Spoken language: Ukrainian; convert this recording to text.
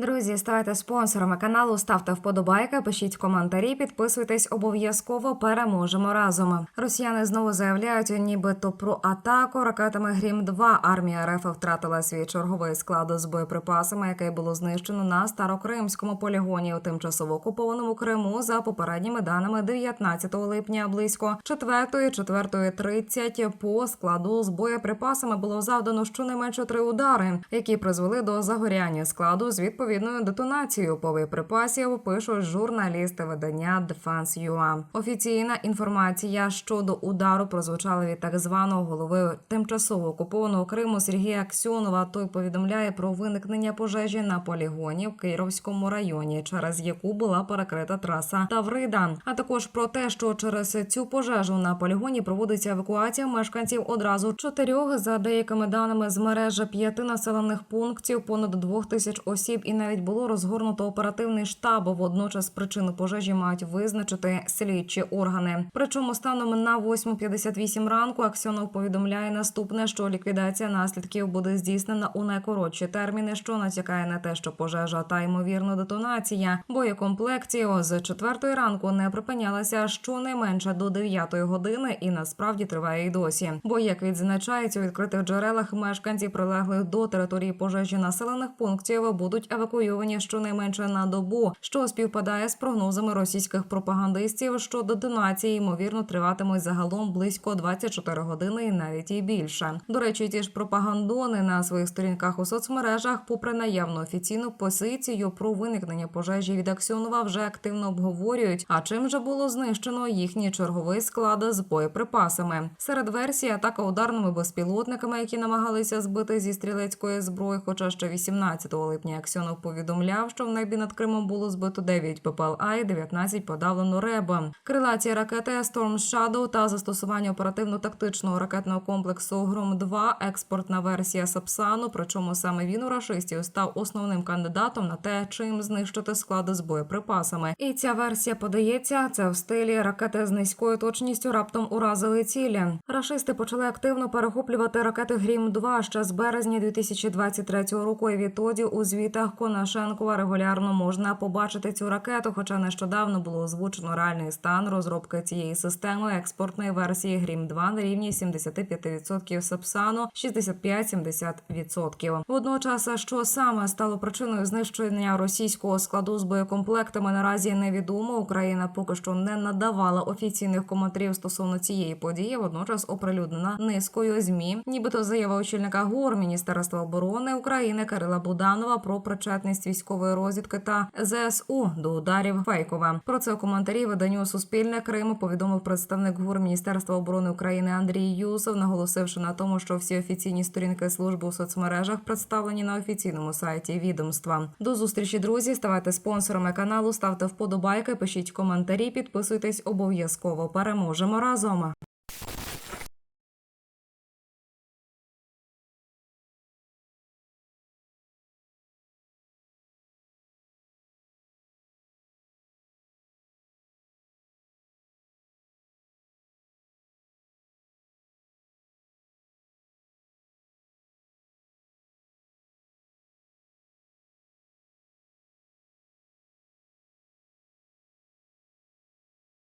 Друзі, ставайте спонсорами каналу, ставте вподобайки, пишіть коментарі, підписуйтесь обов'язково. Переможемо разом. Росіяни знову заявляють, нібито про атаку ракетами Грім 2 Армія РФ втратила свій черговий склад з боєприпасами, який було знищено на старокримському полігоні у тимчасово окупованому Криму. За попередніми даними 19 липня близько 4-4.30 по складу з боєприпасами було завдано щонайменше три удари, які призвели до загоряння складу з відповідною детонацією боєприпасів. Пишуть журналісти видання Defense.ua. Офіційна інформація щодо удару прозвучала від так званого голови тимчасово окупованого Криму Сергія Аксьонова. Той повідомляє про виникнення пожежі на полігоні в Кировському районі, через яку була перекрита траса Таврида. А також про те, що через цю пожежу на полігоні проводиться евакуація мешканців одразу чотирьох за деякими даними з мережі п'яти населених пунктів, понад двох тисяч осіб, і навіть було розгорнуто оперативний штаб. Водночас причину пожежі мають визначити слідчі органи. Причому станом на 8.58 ранку Аксьонов повідомляє наступне, що ліквідація наслідків буде здійснена у найкоротші терміни, що натякає на те, що пожежа та ймовірно детонація боєкомплектів з 4 ранку не припинялася щонайменше до 9 години, і насправді триває й досі. Бо як відзначається у відкритих джерелах, мешканці прилеглих до території пожежі населених пунктів будуть евакуйовані щонайменше на добу, що співпадає з прогнозами російських пропагандистів щодо детонації, ймовірно, триватимуть загалом близько 24 години і навіть і більше. До речі, ті ж пропагандони на своїх сторінках у соцмережах, попри наявну офіційну позицію про виникнення пожежі від Аксьонова, вже активно обговорюють. А чим же було знищено їхній черговий склад з боєприпасами? Серед версій атака ударними безпілотниками, які намагалися збити зі стрілецької зброї. Хоча ще 18 липня Аксьонов повідомляв, що в небі над Кримом було збито 9 ППЛА і 19 подавлено РЕБа. Крилаті ракети Storm Shadow та застосування оперативно-тактичного ракетного комплексу Гром 2 експортна версія Сапсану. Причому саме він у рашистів став основним кандидатом на те, чим знищити склади з боєприпасами. І ця версія подається це в стилі ракети з низькою точністю раптом уразили цілі. Рашисти почали активно перехоплювати ракети Грім 2 ще з березня 2023 року. І відтоді у звітах Конашенкова регулярно можна побачити цю ракету. Хоча нещодавно було озвучено реальний стан розробки цієї системи експортної версії Грім 2 на рівні 75% Сапсану, 65-70%. Водночас, що саме стало причиною знищення російського складу з боєкомплектами, наразі невідомо. Україна поки що не надавала офіційних коментарів стосовно цієї події. Водночас оприлюднена низкою змі, нібито заява очільника ГУР Міністерства оборони України Кирила Буданова про причетність військової розвідки та ЗСУ до ударів Фейкова. Про це у коментарі виданню Суспільне Крим повідомив представник ГУР Міністерства оборони України Андрій Юсов, наголосивши на тому, що всі офіційні сторінки служби у соцмережах представлені на офіційному сайті відомства. До зустрічі, друзі. Ставайте спонсорами каналу, ставте вподобайки, пишіть коментарі, підписуйтесь обов'язково. Переможемо разом.